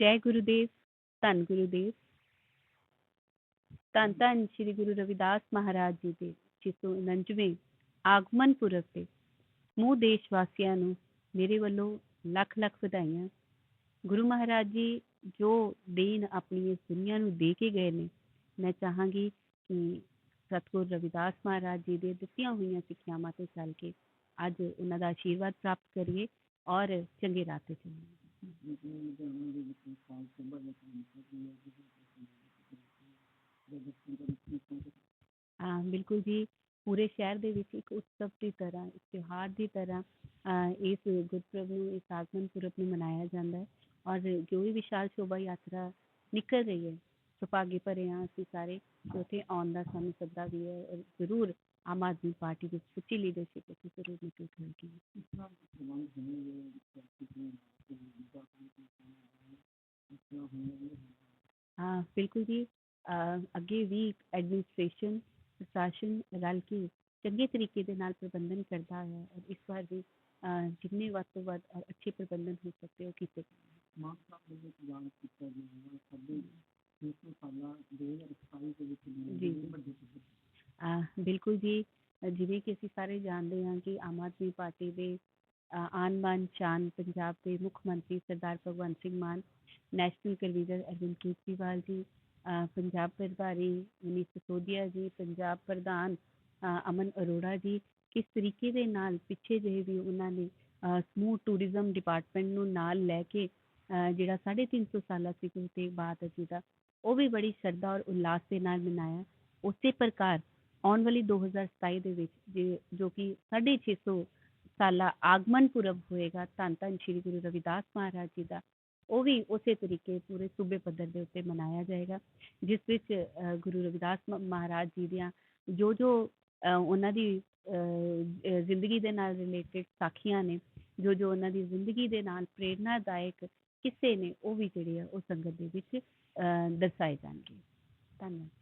ਜੈ ਗੁਰੂਦੇਵ, ਧੰਨ ਗੁਰੂਦੇਵ। ਧੰਨ ਧੰਨ ਸ੍ਰੀ ਗੁਰੂ ਰਵਿਦਾਸ ਮਹਾਰਾਜ ਜੀ ਦੇ 649ਵੇਂ ਆਗਮਨ ਪੁਰਬ ਤੇ ਸਮੂਹ ਦੇਸ਼ ਵਾਸੀਆਂ ਨੂੰ ਮੇਰੇ ਵੱਲੋਂ ਲੱਖ ਲੱਖ ਵਧਾਈਆਂ। ਗੁਰੂ ਮਹਾਰਾਜ ਜੀ ਜੋ ਦੇਨ ਆਪਣੀ ਇਸ ਦੁਨੀਆ ਨੂੰ ਦੇ ਕੇ ਗਏ ਨੇ, ਮੈਂ ਚਾਹਾਂਗੀ ਕਿ ਸਤਿਗੁਰ ਰਵਿਦਾਸ ਮਹਾਰਾਜ ਜੀ ਦੇ ਦਿੱਤੀਆਂ ਹੋਈਆਂ ਸਿੱਖਿਆਵਾਂ ਤੇ ਚੱਲ ਕੇ ਅੱਜ ਉਹਨਾਂ ਦਾ ਆਸ਼ੀਰਵਾਦ ਪ੍ਰਾਪਤ ਕਰੀਏ ਔਰ ਚੰਗੇ ਰਾਹ ਤੇ ਚੱਲੀਏ ਹਾਂ ਬਿਲਕੁਲ ਜੀ ਪੂਰੇ ਸ਼ਹਿਰ ਦੇ ਵਿੱਚ ਇੱਕ ਉਤਸਵ ਦੀ ਤਰ੍ਹਾਂ ਇੱਕ ਤਿਉਹਾਰ ਦੀ ਤਰ੍ਹਾਂ ਅਹ, ਇਸ ਗੁਰਪੁਰਬ ਨੂੰ ਇਸ ਆਗਮਨ ਪੁਰਬ ਨੂੰ ਮਨਾਇਆ ਜਾਂਦਾ ਹੈ ਔਰ ਜੋ ਵੀ ਵਿਸ਼ਾਲ ਸ਼ੋਭਾ ਯਾਤਰਾ ਨਿਕਲ ਰਹੀ ਹੈ ਸੁਭਾਗੇ ਭਰੇ ਹਾਂ ਅਸੀਂ ਸਾਰੇ ਤੇ ਉੱਥੇ ਆਉਣ ਦਾ ਸਾਨੂੰ ਸੱਦਾ ਵੀ ਹੈ ਔਰ ਜ਼ਰੂਰ ਆਮ ਆਦਮੀ ਪਾਰਟੀ ਦੀ ਸੱਚੀ ਲੀਡਰਸ਼ਿਪ ਉੱਥੇ ਜ਼ਰੂਰ ਮੌਜੂਦ ਹੋਏਗੀ ਹਾਂ ਬਿਲਕੁਲ ਜੀ ਅਹ, ਅੱਗੇ ਵੀ ਐਡਮਿਨਿਸਟ੍ਰੇਸ਼ਨ ਪ੍ਰਸ਼ਾਸਨ ਰਲ ਕੇ ਚੰਗੇ ਤਰੀਕੇ ਦੇ ਨਾਲ ਪ੍ਰਬੰਧਨ ਕਰਦਾ ਹੈ ਔਰ ਇਸ ਵਾਰ ਵੀ ਅਹ, ਜਿੰਨੇ ਵੱਧ ਤੋਂ ਵੱਧ ਔਰ ਅੱਛੇ ਪ੍ਰਬੰਧਨ ਹੋ ਸਕਦੇ ਉਹ ਕੀਤੇ ਗਏ ਜੀ ਅਹ, ਬਿਲਕੁਲ ਜੀ, ਜਿਵੇਂ ਕਿ ਅਸੀਂ ਸਾਰੇ ਜਾਣਦੇ ਹਾਂ ਕਿ ਆਮ ਆਦਮੀ ਪਾਰਟੀ ਦੇ ਆਨ ਬਾਨ ਸ਼ਾਨ ਪੰਜਾਬ ਦੇ ਮੁੱਖ ਮੰਤਰੀ ਸਰਦਾਰ ਭਗਵੰਤ ਸਿੰਘ ਮਾਨ, ਨੈਸ਼ਨਲ ਕਨਵੀਨਰ ਅਰਵਿੰਦ ਕੇਜਰੀਵਾਲ ਜੀ ਪੰਜਾਬ ਪ੍ਰਭਾਰੀ ਮਨੀਸ਼ ਸਿਸੋਦੀਆ ਜੀ, ਪੰਜਾਬ ਪ੍ਰਧਾਨ ਅਮਨ ਅਰੋੜਾ ਜੀ, ਕਿਸ ਤਰੀਕੇ ਦੇ ਨਾਲ ਪਿੱਛੇ ਜਿਹੇ ਵੀ ਉਹਨਾਂ ਨੇ ਸਮੂਹ ਟੂਰਿਜ਼ਮ ਡਿਪਾਰਟਮੈਂਟ ਨੂੰ ਨਾਲ ਲੈ ਕੇ ਜਿਹੜਾ 350 ਸਾਲਾ ਸ੍ਰੀ ਗੁਰੂ ਤੇਗ ਬਹਾਦਰ ਜੀ ਦਾ ਉਹ ਵੀ ਬੜੀ ਸ਼ਰਧਾ ਔਰ ਉਲਾਸ ਦੇ ਨਾਲ ਮਨਾਇਆ। ਉਸੇ ਪ੍ਰਕਾਰ ਆਉਣ ਵਾਲੀ 2027 ਦੇ ਵਿੱਚ ਜੇ- ਜੋ ਕਿ 650 ਸਾਲਾ ਆਗਮਨ ਪੁਰਬ ਹੋਏਗਾ, ਧੰਨ ਧੰਨ ਸ੍ਰੀ ਗੁਰੂ ਰਵਿਦਾਸ ਮਹਾਰਾਜ ਜੀ ਦਾ, ਉਹ ਵੀ ਉਸੇ ਤਰੀਕੇ ਪੂਰੇ ਸੂਬੇ ਪੱਧਰ ਦੇ ਉੱਤੇ ਮਨਾਇਆ ਜਾਏਗਾ, ਜਿਸ ਵਿੱਚ ਗੁਰੂ ਰਵਿਦਾਸ ਮਹਾਰਾਜ ਜੀ ਦੀਆਂ ਜੋ ਜੋ ਉਹਨਾਂ ਦੀ ਜ਼ਿੰਦਗੀ ਦੇ ਨਾਲ ਰਿਲੇਟਡ ਸਾਖੀਆਂ ਨੇ ਜੋ ਜੋ ਉਹਨਾਂ ਦੀ ਜ਼ਿੰਦਗੀ ਦੇ ਨਾਲ ਪ੍ਰੇਰਨਾਦਾਇਕ ਕਿੱਸੇ ਨੇ, ਉਹ ਵੀ ਜਿਹੜੇ ਆ, ਉਹ ਸੰਗਤ ਦੇ ਵਿੱਚ ਦਰਸਾਏ ਜਾਣਗੇ। ਧੰਨਵਾਦ।